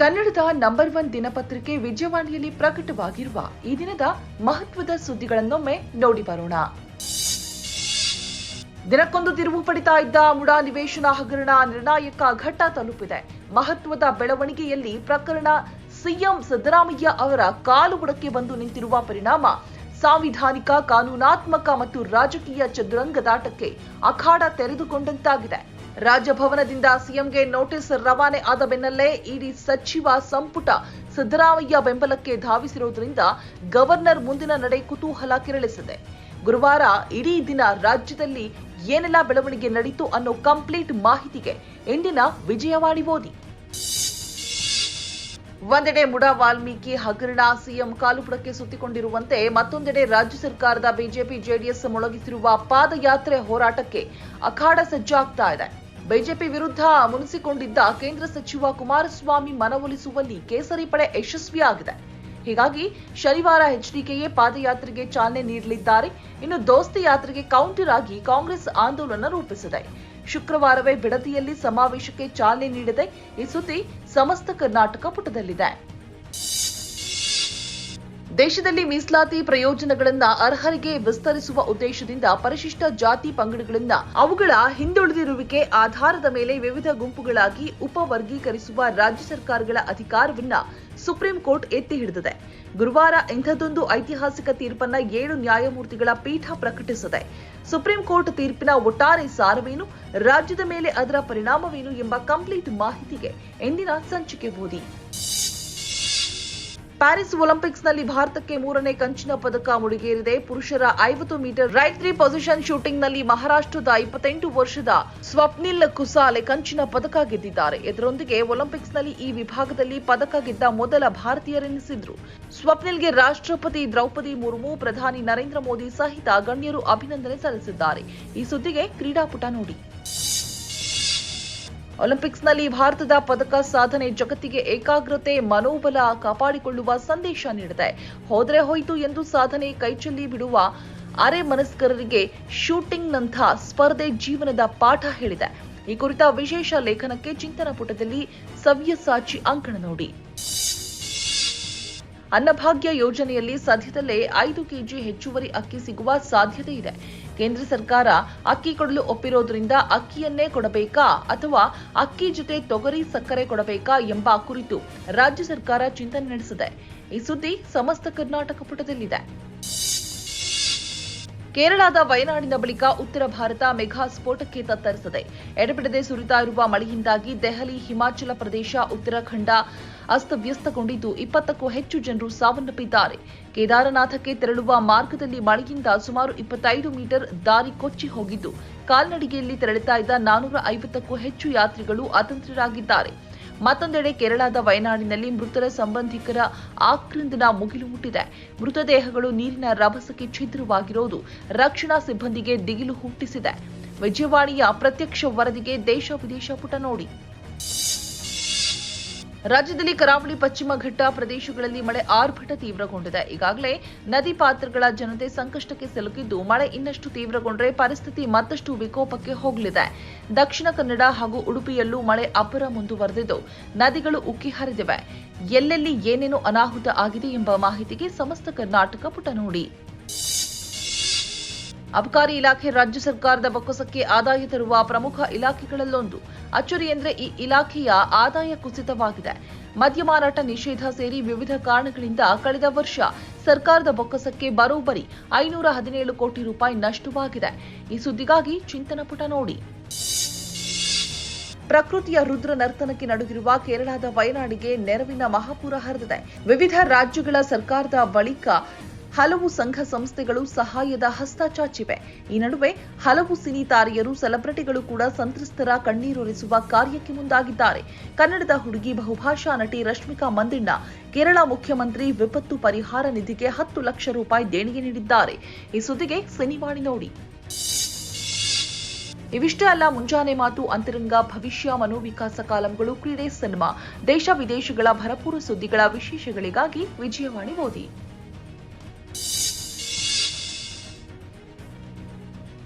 ಕನ್ನಡದ number one ದಿನಪತ್ರಿಕೆ ವಿಜಯವಾಣಿಯಲ್ಲಿ ಪ್ರಕಟವಾಗಿರುವ ಈ ದಿನದ ಮಹತ್ವದ ಸುದ್ದಿಗಳನ್ನೊಮ್ಮೆ ನೋಡಿ ಬರೋಣ. ದಿನಕ್ಕೊಂದು ತಿರುವು ಪಡಿತಾ ಇದ್ದ ಮುಡಾ ನಿವೇಶನ ಹಗರಣ ನಿರ್ಣಾಯಕ ಘಟ್ಟ ತಲುಪಿದೆ. ಮಹತ್ವದ ಬೆಳವಣಿಗೆಯಲ್ಲಿ ಪ್ರಕರಣ, ಸಿಎಂ ಸಿದ್ದರಾಮಯ್ಯ ಅವರ ಕಾಲು ಬುಡಕ್ಕೆ ಬಂದು ನಿಂತಿರುವ ಪರಿಣಾಮ, ಸಾಂವಿಧಾನಿಕ, ಕಾನೂನಾತ್ಮಕ ಮತ್ತು ರಾಜಕೀಯ ಚದುರಂಗದಾಟಕ್ಕೆ ಅಖಾಡ ತೆರೆದುಕೊಂಡಂತಾಗಿದೆ. ರಾಜಭವನದಿಂದ ಸಿಎಂಗೆ ನೋಟಿಸ್ ರವಾನೆ ಆದ ಬೆನ್ನಲ್ಲೇ ಇಡಿ ಸಚಿವ ಸಂಪುಟ ಸಿದ್ದರಾಮಯ್ಯ ಬೆಂಬಲಕ್ಕೆ ಧಾವಿಸಿರುವುದರಿಂದ ಗವರ್ನರ್ ಮುಂದಿನ ನಡೆ ಕುತೂಹಲ ಕೆರಳಿಸಿದೆ. ಗುರುವಾರ ಇಡೀ ದಿನ ರಾಜ್ಯದಲ್ಲಿ ಏನೆಲ್ಲ ಬೆಳವಣಿಗೆ ನಡೀತು ಅನ್ನೋ ಕಂಪ್ಲೀಟ್ ಮಾಹಿತಿಗೆ ಇಂದಿನ ವಿಜಯವಾಣಿ ಓದಿ. ಒಂದೆಡೆ ಮುಡಾ ವಾಲ್ಮೀಕಿ ಹಗರಣ ಸಿಎಂ ಕಾಲುಪುಡಕ್ಕೆ ಸುತ್ತಿಕೊಂಡಿರುವಂತೆ ಮತ್ತೊಂದೆಡೆ ರಾಜ್ಯ ಸರ್ಕಾರದ ಬಿಜೆಪಿ ಜೆಡಿಎಸ್ ಮೊಳಗಿಸಿರುವ ಪಾದಯಾತ್ರೆ ಹೋರಾಟಕ್ಕೆ ಅಖಾಡ ಸಜ್ಜಾಗ್ತಾ ಇದೆ. ಬಿಜೆಪಿ ವಿರುದ್ಧ ಮುನಿಸಿಕೊಂಡಿದ್ದ ಕೇಂದ್ರ ಸಚಿವ ಕುಮಾರಸ್ವಾಮಿ ಮನವೊಲಿಸುವಲ್ಲಿ ಕೇಸರಿ ಪಡೆ ಯಶಸ್ವಿಯಾಗಿದೆ. ಹೀಗಾಗಿ ಶನಿವಾರ ಎಚ್ಡಿಕೆಯೇ ಪಾದಯಾತ್ರೆಗೆ ಚಾಲನೆ ನೀಡಲಿದ್ದಾರೆ. ಇನ್ನು ದೋಸ್ತಿ ಯಾತ್ರೆಗೆ ಕೌಂಟರ್ ಆಗಿ ಕಾಂಗ್ರೆಸ್ ಆಂದೋಲನ ರೂಪಿಸಿದೆ. ಶುಕ್ರವಾರವೇ ಬಿಡದಿಯಲ್ಲಿ ಸಮಾವೇಶಕ್ಕೆ ಚಾಲನೆ ನೀಡಿದೆ ಈ ಸುದ್ದಿ ಸಮಸ್ತ ಕರ್ನಾಟಕ ಪುಟದಲ್ಲಿದೆ. ದೇಶದಲ್ಲಿ ಮೀಸಲಾತಿ ಪ್ರಯೋಜನಗಳನ್ನ ಅರ್ಹರಿಗೆ ವಿಸ್ತರಿಸುವ ಉದ್ದೇಶದಿಂದ ಪರಿಶಿಷ್ಟ ಜಾತಿ ಪಂಗಡಗಳನ್ನ ಅವುಗಳ ಹಿಂದುಳಿದಿರುವಿಕೆ ಆಧಾರದ ಮೇಲೆ ವಿವಿಧ ಗುಂಪುಗಳಾಗಿ ಉಪವರ್ಗೀಕರಿಸುವ ರಾಜ್ಯ ಸರ್ಕಾರಗಳ ಅಧಿಕಾರವನ್ನ ಸುಪ್ರೀಂ ಕೋರ್ಟ್ ಎತ್ತಿ ಹಿಡಿದಿದೆ. ಗುರುವಾರ ಇಂಥದ್ದೊಂದು ಐತಿಹಾಸಿಕ ತೀರ್ಪನ್ನ ಏಳು ನ್ಯಾಯಮೂರ್ತಿಗಳ ಪೀಠ ಪ್ರಕಟಿಸಿದೆ. ಸುಪ್ರೀಂ ಕೋರ್ಟ್ ತೀರ್ಪಿನ ಒಟ್ಟಾರೆ ಸಾರವೇನು, ರಾಜ್ಯದ ಮೇಲೆ ಅದರ ಪರಿಣಾಮವೇನು ಎಂಬ ಕಂಪ್ಲೀಟ್ ಮಾಹಿತಿಗೆ ಎಂದಿನ ಸಂಚಿಕೆ ಓದಿ. ಪ್ಯಾರಿಸ್ ಒಲಿಂಪಿಕ್ಸ್ನಲ್ಲಿ ಭಾರತಕ್ಕೆ ಮೂರನೇ ಕಂಚಿನ ಪದಕ ಮುಡಿಗೇರಿದೆ. ಪುರುಷರ ಐವತ್ತು ಮೀಟರ್ ರೈಟ್ ತ್ರೀ ಪೊಸಿಷನ್ ಶೂಟಿಂಗ್ನಲ್ಲಿ ಮಹಾರಾಷ್ಟ್ರದ ಇಪ್ಪತ್ತೆಂಟು ವರ್ಷದ ಸ್ವಪ್ನಿಲ್ ಕುಸಾಲೆ ಕಂಚಿನ ಪದಕ ಗೆದ್ದಿದ್ದಾರೆ. ಇದರೊಂದಿಗೆ ಒಲಿಂಪಿಕ್ಸ್ನಲ್ಲಿ ಈ ವಿಭಾಗದಲ್ಲಿ ಪದಕ ಗೆದ್ದ ಮೊದಲ ಭಾರತೀಯರೆನಿಸಿದ್ರು. ಸ್ವಪ್ನಿಲ್ಗೆ ರಾಷ್ಟ್ರಪತಿ ದ್ರೌಪದಿ ಮುರ್ಮು, ಪ್ರಧಾನಿ ನರೇಂದ್ರ ಮೋದಿ ಸಹಿತ ಗಣ್ಯರು ಅಭಿನಂದನೆ ಸಲ್ಲಿಸಿದ್ದಾರೆ. ಈ ಸುದ್ದಿಗೆ ಕ್ರೀಡಾಪುಟ ನೋಡಿ. ಒಲಿಂಪಿಕ್ಸ್ನಲ್ಲಿ ಭಾರತದ ಪದಕ ಸಾಧನೆ ಜಗತ್ತಿಗೆ ಏಕಾಗ್ರತೆ, ಮನೋಬಲ ಕಾಪಾಡಿಕೊಳ್ಳುವ ಸಂದೇಶ ನೀಡಿದೆ. ಹೋದರೆ ಹೋಯಿತು ಎಂದು ಸಾಧನೆ ಕೈಚೆಲ್ಲಿ ಬಿಡುವ ಅರೆ ಮನಸ್ಕರರಿಗೆ ಶೂಟಿಂಗ್ನಂಥ ಸ್ಪರ್ಧೆ ಜೀವನದ ಪಾಠ ಹೇಳಿದೆ. ಈ ಕುರಿತ ವಿಶೇಷ ಲೇಖನಕ್ಕೆ ಚಿಂತನ ಪುಟದಲ್ಲಿ ಸವ್ಯಸಾಚಿ ಅಂಕಣ ನೋಡಿ. ಅನ್ನಭಾಗ್ಯ ಯೋಜನೆಯಲ್ಲಿ ಸದ್ಯದಲ್ಲೇ ಐದು ಕೆಜಿ ಹೆಚ್ಚುವರಿ ಅಕ್ಕಿ ಸಿಗುವ ಸಾಧ್ಯತೆ ಇದೆ. ಕೇಂದ್ರ ಸರ್ಕಾರ ಅಕ್ಕಿ ಕೊಡಲು ಒಪ್ಪಿರೋದ್ರಿಂದ ಅಕ್ಕಿಯನ್ನೇ ಕೊಡಬೇಕಾ ಅಥವಾ ಅಕ್ಕಿ ಜೊತೆ ತೊಗರಿ ಸಕ್ಕರೆ ಕೊಡಬೇಕಾ ಎಂಬ ಕುರಿತು ರಾಜ್ಯ ಸರ್ಕಾರ ಚಿಂತನೆ ನಡೆಸಿದೆ. ಈ ಸುದ್ದಿ ಸಮಸ್ತ ಕರ್ನಾಟಕ ಪುಟದಲ್ಲಿದೆ. ಕೇರಳದ ವಯನಾಡಿನ ಬಳಿಕ ಉತ್ತರ ಭಾರತ ಮೆಘಾ ಸ್ಫೋಟಕ್ಕೆ ತತ್ತರಿಸಿದೆ. ಎಡಬಿಡದೆ ಸುರಿತಾ ಇರುವ ಮಳೆಯಿಂದಾಗಿ ದೆಹಲಿ, ಹಿಮಾಚಲ ಪ್ರದೇಶ, ಉತ್ತರಾಖಂಡ ಅಸ್ತವ್ಯಸ್ತಗೊಂಡಿದ್ದು ಇಪ್ಪತ್ತಕ್ಕೂ ಹೆಚ್ಚು ಜನರು ಸಾವನ್ನಪ್ಪಿದ್ದಾರೆ. ಕೇದಾರನಾಥಕ್ಕೆ ತೆರಳುವ ಮಾರ್ಗದಲ್ಲಿ ಮಳೆಯಿಂದ ಸುಮಾರು ಇಪ್ಪತ್ತೈದು ಮೀಟರ್ ದಾರಿ ಕೊಚ್ಚಿ ಹೋಗಿದ್ದು, ಕಾಲ್ನಡಿಗೆಯಲ್ಲಿ ತೆರಳುತ್ತಾ ಇದ್ದ ನಾನೂರ ಐವತ್ತಕ್ಕೂ ಹೆಚ್ಚು ಯಾತ್ರಿಗಳು ಅತಂತ್ರರಾಗಿದ್ದಾರೆ. ಮತ್ತೊಂದೆಡೆ ಕೇರಳದ ವಯನಾಡಿನಲ್ಲಿ ಮೃತರ ಸಂಬಂಧಿಕರ ಆಕ್ರಂದನ ಮುಗಿಲು ಮುಟ್ಟಿದೆ. ಮೃತದೇಹಗಳು ನೀರಿನ ರಭಸಕ್ಕೆ ಛಿದ್ರವಾಗಿರೋದು ರಕ್ಷಣಾ ಸಿಬ್ಬಂದಿಗೆ ದಿಗಿಲು ಹುಟ್ಟಿಸಿದೆ. ವಿಜಯವಾಣಿಯ ಪ್ರತ್ಯಕ್ಷ ವರದಿಗೆ ದೇಶ ವಿದೇಶ ಪುಟ ನೋಡಿ. ರಾಜ್ಯದಲ್ಲಿ ಕರಾವಳಿ, ಪಶ್ಚಿಮ ಘಟ್ಟ ಪ್ರದೇಶಗಳಲ್ಲಿ ಮಳೆ ಆರ್ಭಟ ತೀವ್ರಗೊಂಡಿದೆ. ಈಗಾಗಲೇ ನದಿ ಪಾತ್ರಗಳ ಜನತೆ ಸಂಕಷ್ಟಕ್ಕೆ ಸಿಲುಕಿದ್ದು ಮಳೆ ಇನ್ನಷ್ಟು ತೀವ್ರಗೊಂಡರೆ ಪರಿಸ್ಥಿತಿ ಮತ್ತಷ್ಟು ವಿಕೋಪಕ್ಕೆ ಹೋಗಲಿದೆ. ದಕ್ಷಿಣ ಕನ್ನಡ ಹಾಗೂ ಉಡುಪಿಯಲ್ಲೂ ಮಳೆ ಅಬ್ಬರ ಮುಂದುವರೆದಿದ್ದು ನದಿಗಳು ಉಕ್ಕಿ ಹರಿದಿವೆ. ಎಲ್ಲೆಲ್ಲಿ ಏನೇನು ಅನಾಹುತ ಆಗಿದೆ ಎಂಬ ಮಾಹಿತಿಗೆ ಸಮಸ್ತ ಕರ್ನಾಟಕ ಪುಟ ನೋಡಿ. ಅಬಕಾರಿ ಇಲಾಖೆ ರಾಜ್ಯ ಸರ್ಕಾರದ ಬೊಕ್ಕಸಕ್ಕೆ ಆದಾಯ ತರುವ ಪ್ರಮುಖ ಇಲಾಖೆಗಳಲ್ಲೊಂದು. ಅಚ್ಚರಿ ಎಂದರೆ ಈ ಇಲಾಖೆಯ ಆದಾಯ ಕುಸಿತವಾಗಿದೆ. ಮದ್ಯ ಮಾರಾಟ ನಿಷೇಧ ಸೇರಿ ವಿವಿಧ ಕಾರಣಗಳಿಂದ ಕಳೆದ ವರ್ಷ ಸರ್ಕಾರದ ಬೊಕ್ಕಸಕ್ಕೆ ಬರೋಬ್ಬರಿ ಐನೂರ ಹದಿನೇಳು ಕೋಟಿ ರೂಪಾಯಿ ನಷ್ಟವಾಗಿದೆ. ಈ ಸುದ್ದಿಗಾಗಿ ಚಿಂತನ ಪುಟ ನೋಡಿ. ಪ್ರಕೃತಿಯ ರುದ್ರ ನರ್ತನಕ್ಕೆ ನಡುಗಿರುವ ಕೇರಳದ ವಯನಾಡಿಗೆ ನೆರವಿನ ಮಹಾಪೂರ ಹರಿದಿದೆ. ವಿವಿಧ ರಾಜ್ಯಗಳ ಸರ್ಕಾರದ ಬಳಿಕ ಹಲವು ಸಂಘ ಸಂಸ್ಥೆಗಳು ಸಹಾಯದ ಹಸ್ತ ಚಾಚಿವೆ. ಈ ನಡುವೆ ಹಲವು ಸಿನಿ ತಾರೆಯರು ಸೆಲೆಬ್ರಿಟಿಗಳು ಕೂಡ ಸಂತ್ರಸ್ತರ ಕಣ್ಣೀರೊರೆಸುವ ಕಾರ್ಯಕ್ಕೆ ಮುಂದಾಗಿದ್ದಾರೆ. ಕನ್ನಡದ ಹುಡುಗಿ ಬಹುಭಾಷಾ ನಟಿ ರಶ್ಮಿಕಾ ಮಂದಿಣ್ಣ ಕೇರಳ ಮುಖ್ಯಮಂತ್ರಿ ವಿಪತ್ತು ಪರಿಹಾರ ನಿಧಿಗೆ ಹತ್ತು ಲಕ್ಷ ರೂಪಾಯಿ ದೇಣಿಗೆ ನೀಡಿದ್ದಾರೆ. ಈ ಸುದ್ದಿಗೆ ಸಿನಿವಾಣಿ ನೋಡಿ. ಇವಿಷ್ಟೇ ಅಲ್ಲ, ಮುಂಜಾನೆ ಮಾತು, ಅಂತರಂಗ, ಭವಿಷ್ಯ, ಮನೋವಿಕಾಸ ಕಾಲಂಗಳು, ಕ್ರೀಡೆ, ಸಿನಿಮಾ, ದೇಶ ವಿದೇಶಗಳ ಭರಪೂರ ಸುದ್ದಿಗಳ ವಿಶೇಷಗಳಿಗಾಗಿ ವಿಜಯವಾಣಿ ಓದಿ.